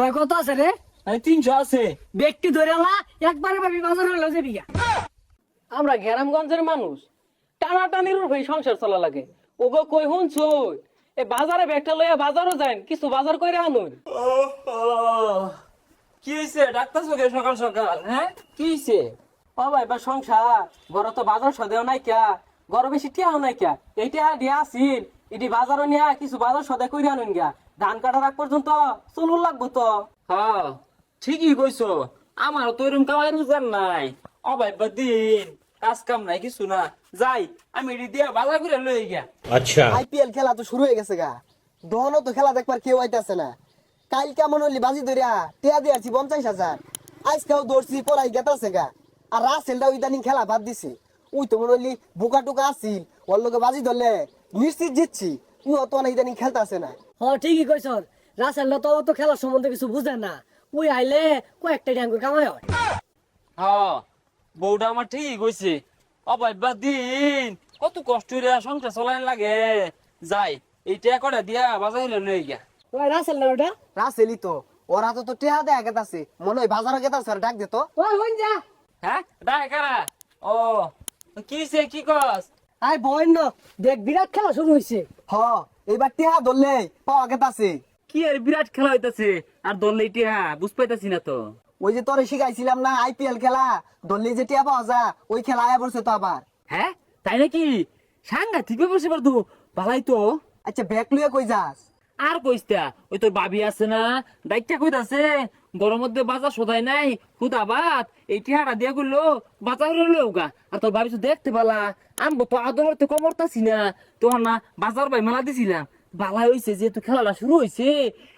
কয় কত আছে রে? আরে তিনশো আছে। ব্যক্তি ধরে লা একবারে ভাবি বাজার হলো যে বিঘা আমরা গ্রামগঞ্জের মানুষ টানাটানির উপরে সংসার চলা লাগে। ওগো কই হুনছ এ বাজারে ব্যাগটা লইয়া বাজারও যান কিছু বাজার কইরা আনুন। কি হয়েছে ডাক্তার চোখে সকাল সকাল হ্যাঁ? কি হয়েছে ও ভাই বা সংসার। ঘর তো বাজার সদেও নাই কিয়া ঘর বেশি টিয়াও নাই কিয়া এইটা দিয়া আসিল এটি বাজারও নিয়া কিছু বাজার সদে কইরা আনুন গিয়া ধান কাটার আগ পর্যন্ত চলুন লাগবো তো। হ্যাঁ ঠিকই কইছো। আমারও তো এরকম কামাই রোজগার নাই। অভাব্য দিন কাজ কাম নাই কিছু না। যাই আমি এটি বাজার করে লই গিয়া। আচ্ছা। আইপিএল খেলা তো শুরু হয়ে গেছে গা। দহন তো খেলা দেখবার কেউ আইতাছে না। কাল কেমন হলি বাজি ধরিয়া টেয়া দিয়েছি পঞ্চাশ হাজার। আজ কেউ দৌড়ছি পড়াই গেতাছে গা। আর রাসেলটা ইদানিং খেলা বাদ দিছে। ওই তো মনে হলি বোকা টোকা আসছিল ওর লোকে বাজি ধরলে নিশ্চিত জিতছি। তুই অত না ইদানিং খেলতাছে না। হ ঠিকই কইছ। রাসেল তো অত খেলার সম্বন্ধে কিছু বুঝে না। ওই আইলে কয়েকটা ড্যাঙ্গুর কামাই হয়। হ্যাঁ বউটা আমার ঠিকই কইছে। অভাব দিন। কত কষ্ট রে সংসার চলাইন লাগে। যাই এইটা করে দিয়া বাজার করে লই গিয়া। ওই রাসেল না ওটা? রাসেলই তো। ওরা তো তো টেহা দেয়া গেতাছে। মনে হয় বাজারও গেতাছে আর ডাক দে তো। ওই হইন যা। হ্যাঁ? দায় কারা? ও কি হইছে? কি কস? আই ন দেখ বিরাট খেলা শুরু হইছে। হ এবার টিহা ধরলে পাওয়া গেতাছে। কি আর বিরাট খেলা হইতাছে? আর দললে টিহা বুঝ পাইতাছি না তো। ওই যে তোরে শিখাইছিলাম না আইপিএল খেলা ধরলে যে টিয়া পাওয়া যা ওই খেলা আয়া পড়ছে তো আবার। হ্যাঁ তাই নাকি? সাংঘাতিক ব্যাপার সেবার তো ভালাই তো। আচ্ছা ব্যাগ লুয়ে কই যাস? আর কইস্তা ওই তোর ভাবি আছে না? দায়িত্ব কইতাছে গরম মধ্যে বাজার সদাই নাই খুদা বাত এই টিহাটা দিয়া করল বাজার হলো গা। আর তোর ভাবি দেখতে পালা আনব তো আদর তো কমরতাছি না তোর না বাজার ভাই মেলা দিছিলাম। বালা হইছে যেহেতু খেলাটা শুরু হইছে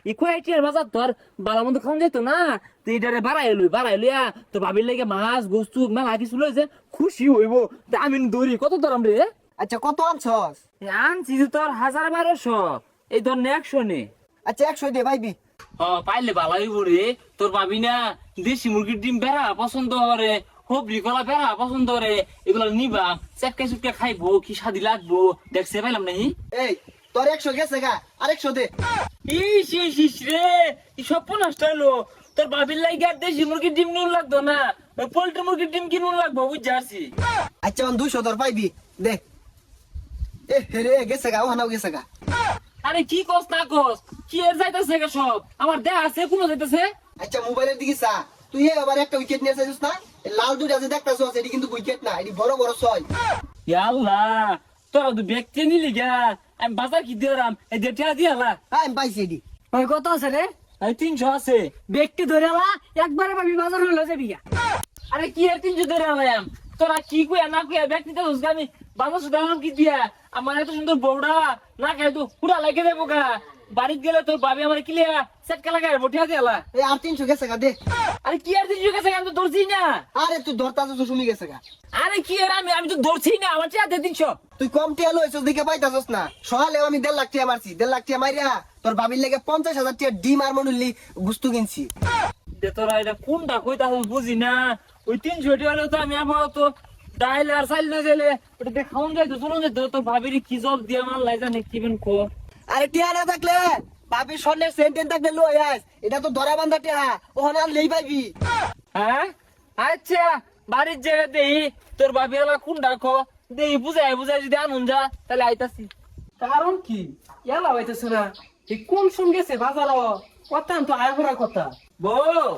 এই কয়েকটিয়ার বাজার তো আর বালা মন্দ খাওয়া যেত না। তো এটারে বাড়াই লই বাড়াই লইয়া তো ভাবির লাগে মাছ গোস্তু মেলা কিছু লইছে খুশি হইব। তা আমি দৌড়ি কত দরাম রে? আচ্ছা কত আনছস? আনছি তোর হাজার বারোশো। এই ধর একশো নে। আচ্ছা একশো দে ভাইবি পাইলে ভালোই রে। তোর ভাবি না দেশি মুরগির ডিম বেড়া পছন্দ করে হবরি কলা বেড়া পছন্দ করে এগুলো নিবা চেপকে চুপকে খাইবো কি স্বাদি লাগবো দেখছে পাইলাম নাহি? এই তোর একশো গেছে গা আর একশো দে। ইস ইস ইস রে কি সব নষ্ট হলো তোর ভাবির লাগে আর দেশি মুরগির ডিম নুন লাগতো না ওই পোল্ট্রি মুরগির ডিম কি নুন লাগবো পারছি? আচ্ছা দুশো তোর পাইবি দে। এ হেরে গেছে গা ওখানেও গেছে গা। আরে কি কস না কস? কি এর যাইতেছে গা সব? আমার দেহ আছে কোনো যাইতেছে? আচ্ছা মোবাইলের দিকে চা তুই আবার একটা উইকেট নিয়ে চাইছিস না? এই লাল দুইটা যে দেখতেছ এটি কিন্তু উইকেট না এটি বড় বড় ছয়। আল্লাহ তোরা তো ব্যক্তি নিলি গা। আমি বাজার কি দিলাম এই দেড়টা দিয়ালা আমি পাইছি এটি। ওই কত আছে রে? এই তিনশো আছে। ব্যক্তি ধরে লা একবারে ভাবি বাজার হলো যে বিঘা আরে কি আর তিনশো ধরে আলাম? তোরা কি কইয়া না কইয়া ব্যক্তি তো আমি সুদা কি দিয়া? আমার এত সুন্দর বউডা। না খাই তো পুরা লাগে দেবো গা। বাড়িতে গেলে তোর বাবি আমার কিলিয়া সেটকা বঠিয়া এই আর তিনশো গেছে গা দে। আরে কি আর তিনশো গেছে আমি তো ধরছি না। আরে তুই ধরতা তো শুনি গেছে গা। আরে কি আর আমি আমি তো ধরছি না। আমার চেয়ে তিনশো। তুই কম টিয়া লইছস দিকে পাইতাছস না। সকালে আমি দেড় লাখ টিয়া মারছি। দেড় লাখ টিয়া মারিয়া তোর বাবির লেগে পঞ্চাশ হাজার টিয়া ডিম আর মনুল্লি গুস্তু কিনছি। দে তোরা এটা কোনটা কইতা বুঝি না? ওই তিনশো হলে তো আমি আপাতত ডাইল আর চাইল না গেলে ওটা দেখাউন যাইতো চলুন যাইতো তো ভাবিরি কি জব দিয়ে আমার লাই জানে কি কো? আরে টিয়া না থাকলে বাবির স্বর্ণের সেন্টেন থাকলে লই আস। এটা তো ধরা বান্ধা টিয়া ওখানে আর লেই পাইবি। হ্যাঁ? আচ্ছা বাড়ির জায়গা দেই তোর ভাবি এলা কোন ডাকো দেই বুঝাই বুঝাই যদি আনুন যা তাহলে আইতাছি। কারণ কি? এলা হইতেছে না এই কোন শুন গেছে বাজার কথা তো আয় কথা। বউ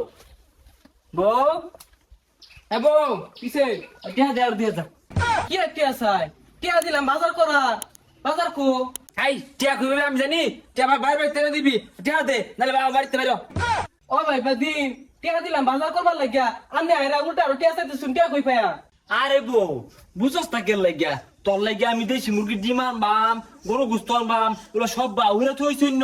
বউ। বউ কিসে দে আর দিয়ে যা। কি টিয়া চাই টিয়া দিলাম বাজার করা। বাজার কো। এই টিয়া কইবে আমি জানি? টিয়া বাইরে বাইরে তেনে দিবি। টিয়া দে নাহলে বাবা বাড়িতে বাইরে ও ভাই বাদিন টিয়া দিলাম বাজার করবার লাগিয়া। আনে আইরা উল্টা আর টিয়া চাইতে শুন টিয়া কই পায়া? আরে বউ না কেন লাগিয়া? তোর লাগিয়া আমি দেশি মুরগির ডিম আনবাম গরু গুস্ত আনবাম এগুলো সব বাহুরে থই শূন্য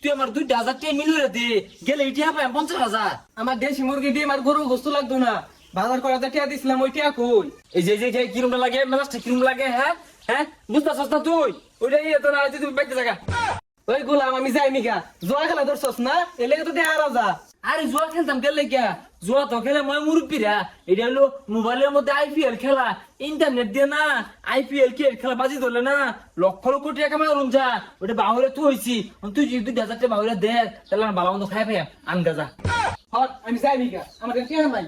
তুই আমার দুইটা হাজার টাকা মিলিয়ে দে গেলে ইটি হবে পঞ্চাশ হাজার। আমার দেশি মুরগি ডিম আর গরু গোস্ত লাগতো না। বাজার করাতে টিয়া দিছিলাম ওই টিয়া কই? এই যে যে যে কিরম লাগে? মেলাজটা কিরম লাগে হ্যাঁ? হ্যাঁ? বুঝতেছস না তুই? ওইটাই তো না তুই বাইতে জায়গা ওই গুলাম আমি যাই নিকা জোয়া খেলা ধরছস না? এলে তো আর যা আরে জুয়া খেলতাম গেলে গিয়া জুয়া তো খেলে মই মুরব্বীরা। এটা হলো মোবাইলের মধ্যে আইপিএল খেলা। ইন্টারনেট দিয়ে না আইপিএল কে খেলা বাজি ধরলে না? লক্ষ লক্ষ টাকা কামাই করুন যা। ওটা বাহুরে তুই হয়েছি তুই যদি দুই হাজার টাকা বাহুরে দেখ তাহলে আমার বাবা মতো খাই পাই আন গাজা হট আমি যাই বিঘা আমার টিয়া নাই।